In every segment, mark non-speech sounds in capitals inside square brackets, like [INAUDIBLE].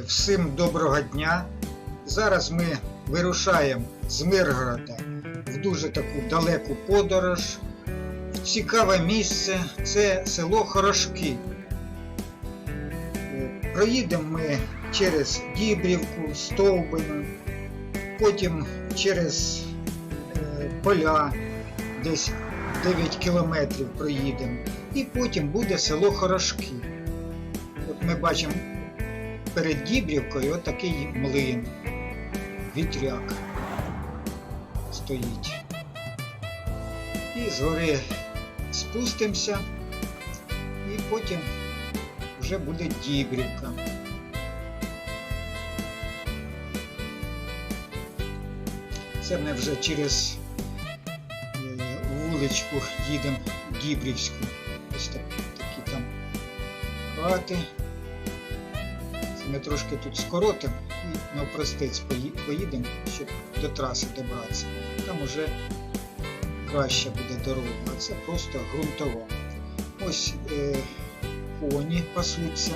Всім доброго дня. Зараз ми вирушаємо з Миргорода в дуже таку далеку подорож. Цікаве місце це село Хорошки. Е, Проїдемо ми через Дібрівку, Стовбино, потім через е, поля, десь 9 кілометрів проїдемо, і потім буде село Хорошки. От ми бачимо перед Дібрівкою отакий млин, вітряк стоїть. І згори спустимося, і потім вже буде Дібрівка. Це ми вже через е, вуличку їдемо Дібрівську. Ось так, такі там хати. Ми трошки тут скоротимо і навпростець поїдемо, щоб до траси добратися. Там уже краще буде дорога, а це просто ґрунтово. Ось е, коні пасуться.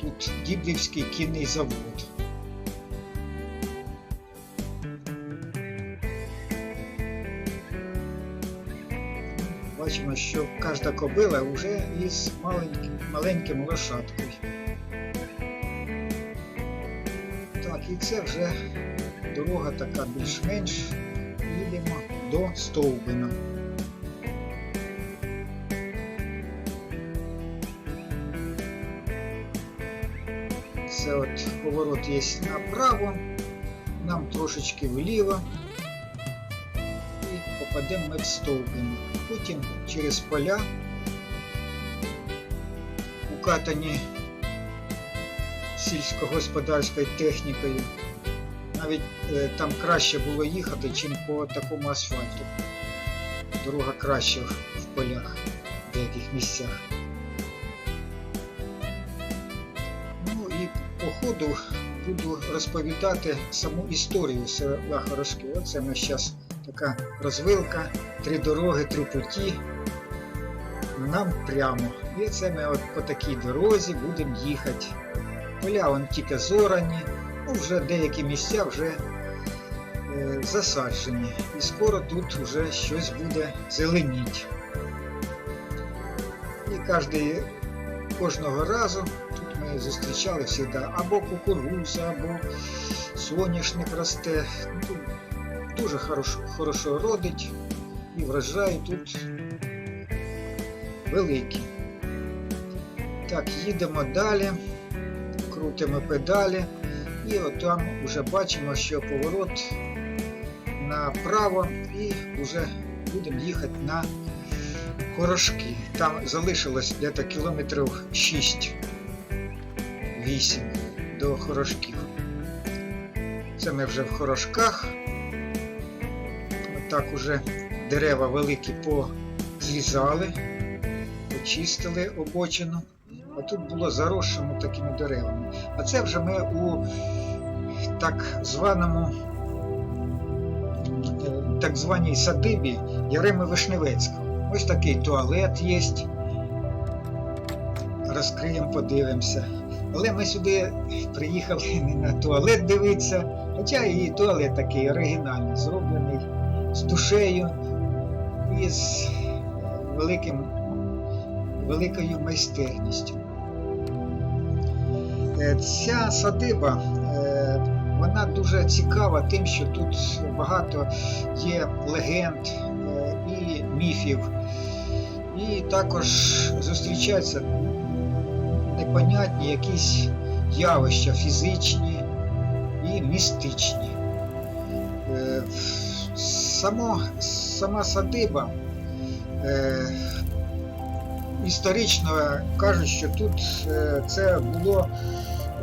Тут Діблівський кінний завод. Бачимо, що кожна кобила вже із маленьким, маленьким лошадкою. Так, і це вже дорога така більш-менш. Їдемо до Стовбина. Це от поворот є направо, нам трошечки вліво і попадемо ми в. Потім через поля укатані сільськогосподарською технікою. Навіть е, там краще було їхати, чим по такому асфальту. Дорога краще в в полях в деяких місцях. Ну і по ходу буду розповідати саму історію села Хорошки. Оце ми зараз така розвилка, три дороги, три путі. Нам прямо. І це ми от по такій дорозі будемо їхати. Поля вон тільки зорані, ну вже деякі місця вже е, засаджені. І скоро тут вже щось буде зеленіть. І кожний, кожного разу тут ми зустрічали завжди або кукуруза, або соняшник росте. Ну, дуже хорошо, хорошо родить і врожай тут великий. Так, їдемо далі, крутимо педалі і от там вже бачимо, що поворот направо і вже будемо їхати на Хорошки. Там залишилось десь кілометрів 6-8 до Хорошків. Це ми вже в Хорошках. Так уже дерева великі позрізали, почистили обочину. А тут було зарощено такими деревами. А це вже ми у так званому е, так званій садибі Яреми Вишневецького. Ось такий туалет є. Розкриємо, подивимося. Але ми сюди приїхали [LAUGHS] не на туалет дивитися, хоча і туалет такий оригінальний, зроблений з душею і з великим, великою майстерністю. Е, Ця садиба е, вона дуже цікава тим, що тут багато є легенд е, і міфів, і також зустрічаються непонятні якісь явища фізичні і містичні. Само, сама садиба е, історично кажуть, що тут е, це було,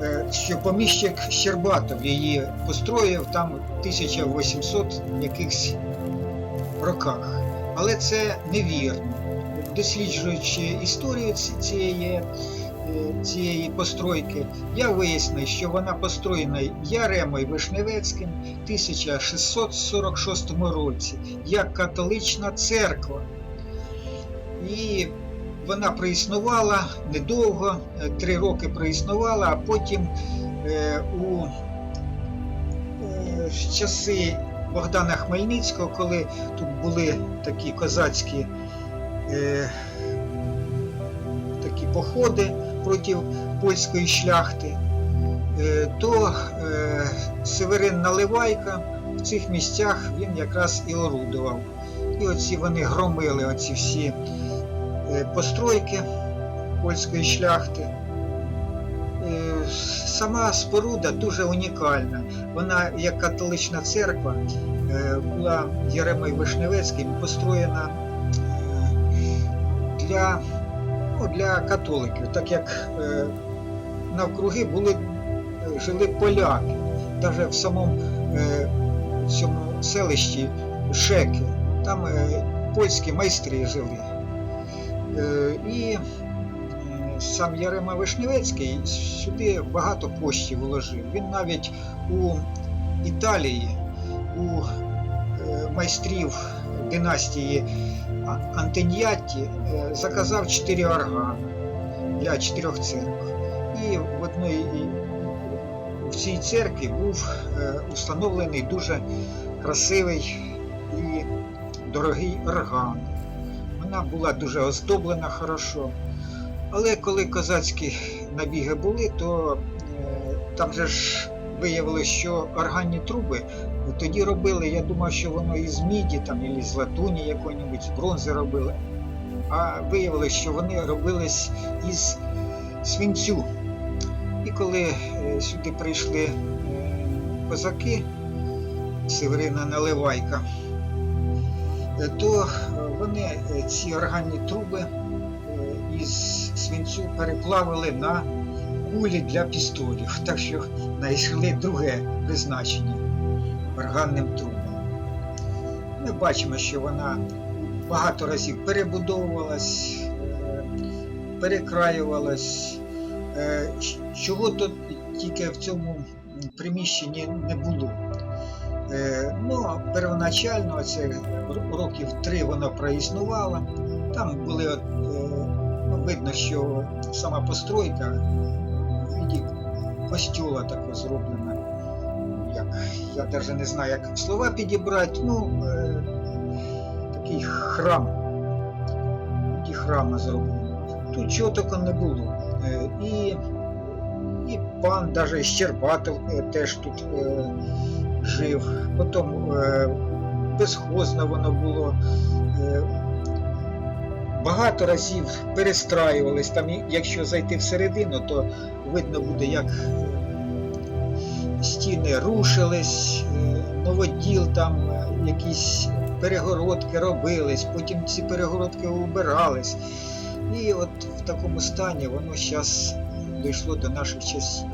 е, що поміщик Щербатов її построїв там в 1800 якихось роках. Але це невірно. Досліджуючи історію цієї, цієї постройки, я вияснив, що вона построєна Яремою Вишневецьким в 1646 році як католична церква. І вона проіснувала недовго, е, три роки проіснувала, а потім е, у е, часи Богдана Хмельницького, коли тут були такі козацькі такі походи проти польської шляхти, е, то е, Северин Наливайка в цих місцях він якраз і орудував. І оці вони громили оці всі е, постройки польської шляхти. Сама споруда дуже унікальна. Вона, як католична церква, була Єремей Вишневецьким построєна для, ну, для католиків, так як е, навкруги були, е, жили поляки. Навіть в самому е, цьому селищі Шеки, там е, польські майстри жили. Е, І е, сам Ярема Вишневецький сюди багато коштів вложив. Він навіть у Італії, у е, майстрів династії А- Антеньятті е, заказав чотири органи для чотирьох церкв. І в одній і- в цій церкві був е, установлений дуже красивий і дорогий орган. Вона була дуже оздоблена хорошо. Але коли козацькі набіги були, то е, там же ж виявилося, що органні труби тоді робили, я думав, що воно із міді, там, і з латуні якої-небудь, з бронзи робили. А виявилося, що вони робились із свинцю. І коли е, сюди прийшли е, козаки, Северина Наливайка, е, то е, вони е, ці органні труби е, із свинцю переплавили на кулі для пістолів, так що знайшли друге призначення органним трубам. Ми бачимо, що вона багато разів перебудовувалась, е, перекраювалась. Е, Чого тут тільки в цьому приміщенні не було. Е, Ну, первоначально, це років три вона проіснувала. Там були видно, що сама постройка в виді костюла такого зроблена. Я навіть не знаю, як слова підібрати. Ну, е, такий храм. в виді храма зроблено. Тут чого такого не було. Е, І, і пан навіть Щербатов е, теж тут е, жив. Потім е, безхозно воно було. Е, багато разів перестраювались. Там, якщо зайти всередину, то видно буде, як стіни рушились, е, новоділ там е, якісь перегородки робились, потім ці перегородки убирались. І от в такому стані воно зараз дійшло до наших часів.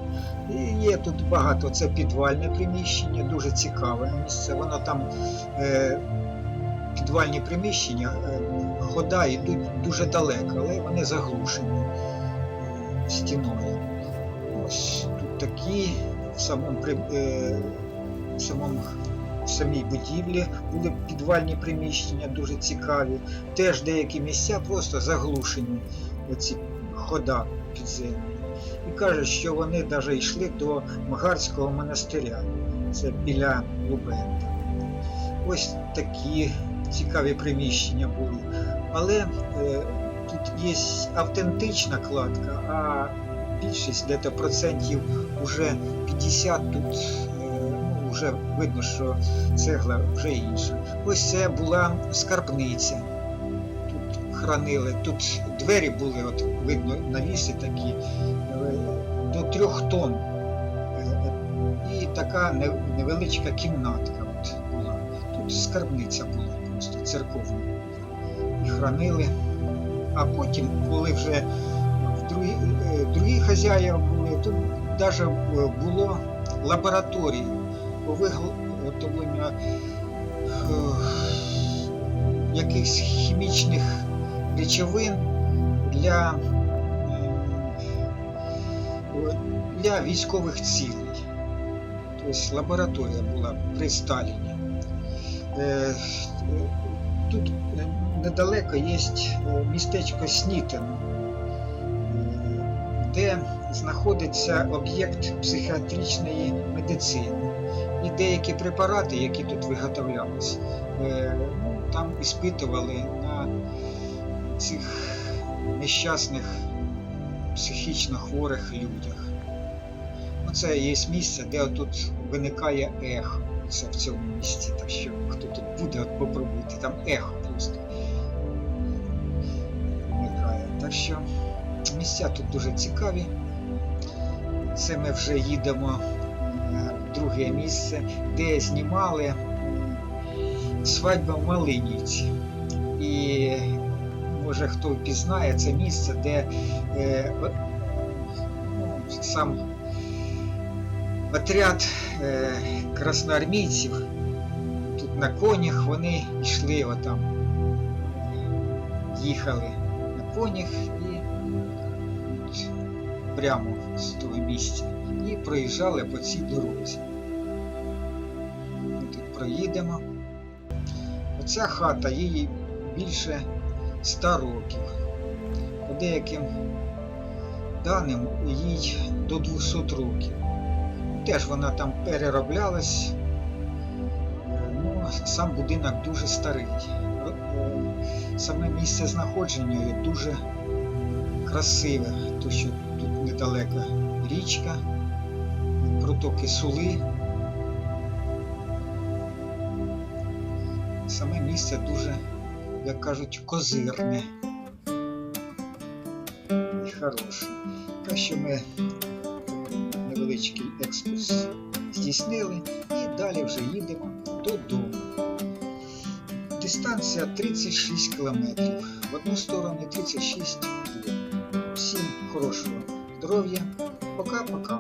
І є тут багато, це підвальне приміщення, дуже цікаве місце. Воно там е, підвальні приміщення, е, хода йдуть дуже далеко, але вони заглушені е, стіною. Ось тут такі в самому, е, в самому в самій будівлі були підвальні приміщення дуже цікаві. Теж деякі місця просто заглушені, оці хода підземні. І кажуть, що вони навіть йшли до Магарського монастиря, це біля Лубенка. Ось такі цікаві приміщення були. Але е, тут є автентична кладка, а більшість дето процентів уже 50 тут е, ну, вже видно, що цегла вже інша. Ось це була скарбниця. Тут хранили, тут двері були, от видно, навіси такі е, до трьох тонн. І така невеличка кімнатка от була. Тут скарбниця була просто церковна. І хранили. А потім, коли вже в другі, е, другі хазяїв були, тут навіть було лабораторії по виготовленню е, якихось хімічних речовин для, м, для військових цілей. Тобто лабораторія була при Сталіні. Е, тут е, недалеко є е, містечко Снітен, е, де знаходиться об'єкт психіатричної медицини. І деякі препарати, які тут виготовлялись, е, ну, там іспитували на цих нещасних психічно хворих людях. Оце є місце, де тут виникає ехо. Це в цьому місці. Так що хто тут буде, от попробуйте, там ехо просто виникає. Так що місця тут дуже цікаві. Це ми вже їдемо е, в друге місце, де знімали свадьба в Малинівці. І може хто впізнає це місце, де е, ну, сам отряд е, красноармійців тут на конях вони йшли отам, їхали на конях і от, прямо з того місця і проїжджали по цій дорозі. Ми тут проїдемо. Оця хата їй більше 100 років. По деяким даним їй до 200 років. Теж вона там перероблялась. Е, Ну, сам будинок дуже старий. Е, Саме місце знаходження дуже красиве, тому що тут недалеко річка, протоки Сули. Саме місце дуже, як кажуть, козирне і хороше. Так що ми невеличкий екскурс здійснили і далі вже їдемо додому. Дистанція 36 кілометрів. В одну сторону 36 в другу. Всім хорошого здоров'я. Пока-пока.